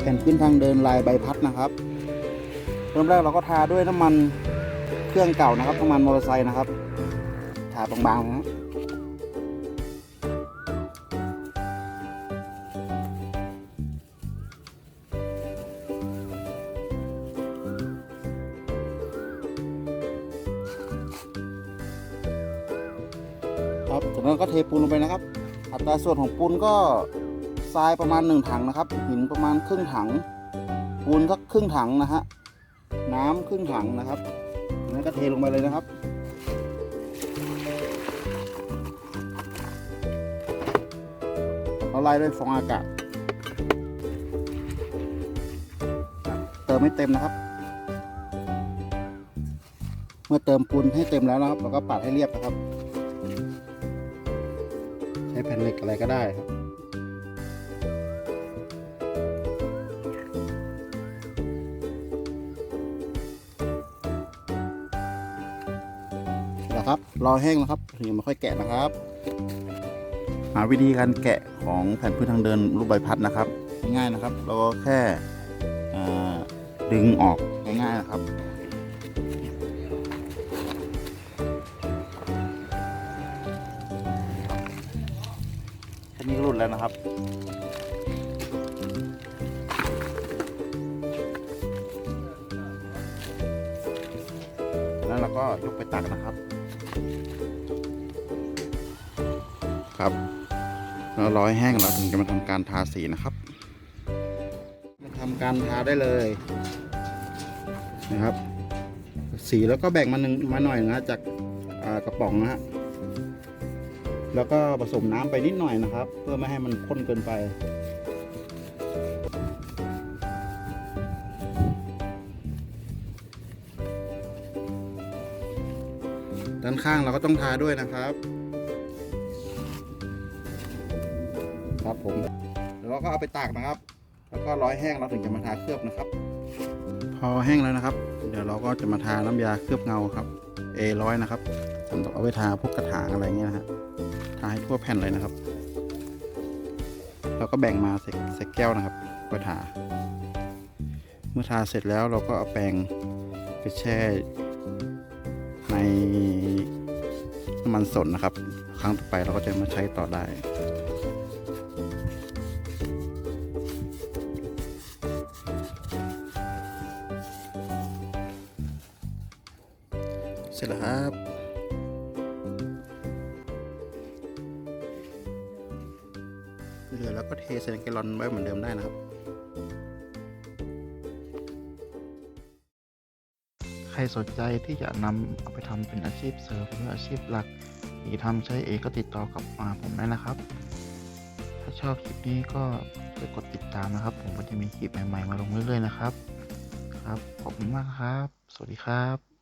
แผ่นพื้นทางเดินลายใบพัดนะครับเริ่มแรกเราก็ทาด้วยน้ำมันเครื่องเก่านะครับน้ำมันมอเตอร์ไซค์นะครับ ทาบางๆนะครับจากนั้นก็เทปูนลงไปนะครับ อัตราส่วนของปูนก็ ทรายประมาณหนึ่งถังนะครับ หินประมาณครึ่งถังปูนสักครึ่งถังนะฮะน้ำครึ่งถังนะครับจากนั้นก็เทลงไปเลยนะครับ เราไล่ด้วยฟองอากาศ เติมให้เต็มนะครับ เมื่อเติมปูนให้เต็มแล้วนะครับ เราก็ปัดให้เรียบนะครับ ใช้แผ่นเหล็กอะไรก็ได้ครับะครับ รอแห้งนะครับถึงจะมาค่อยแกะนะครับ หาวิธีการแกะของแผ่นพื้นทางเดินรูปใบพัดนะครับ ง่ายๆนะครับ เราก็แค่ดึงออกง่ายๆนะครับแค่นี้ก็หลุดแล้วนะครับแล้วเราก็ยกไปตักนะครับ ครับแล้วร้อยแห้งเราถึงจะมาทำการทาสีนะครับ มาทำการทาได้เลยนะครับ สีแล้วก็แบ่งมาหนึ่งมาหน่อยนะจากกระป๋องนะฮะแล้วก็ผสมน้ำไปนิดหน่อยนะครับ เพื่อไม่ให้มันข้นเกินไปด้านข้างเราก็ต้องทาด้วยนะครับ ครับ ผมแล้วเราก็เอาไปตากนะครับ แล้วก็ร้อยแห้งเราถึงจะมาทาเคลือบนะครับ พอแห้งแล้วนะครับ เดี๋ยวเราก็จะมาทาน้ำยาเคลือบเงาครับ A ร้อยนะครับสำหรับเอาไปทาพวกกระถางอะไรเงี้ยนะฮะทาให้ทั่วแผ่นเลยนะครับ เราก็แบ่งมาใส่แก้วนะครับก็ทา เมื่อทาเสร็จแล้วเราก็เอาแปรงไปแช่ในน้ำมันสนนะครับ ครั้งต่อไปเราก็จะมาใช้ต่อได้ เสร็จแล้วครับ เหลือแล้วก็เทใส่แกลลอนไว้เหมือนเดิมได้นะครับ ใครสนใจที่จะนำเอาไปทำเป็นอาชีพเสริมหรืออาชีพหลักหรือทำใช้เองก็ติดต่อกับมาผมได้นะครับ ถ้าชอบคลิปนี้ก็ช่วยกดติดตามนะครับ ผมก็จะมีคลิปใหม่ๆมาลงเรื่อยๆนะครับ ครับ ขอบคุณมากครับ สวัสดีครับ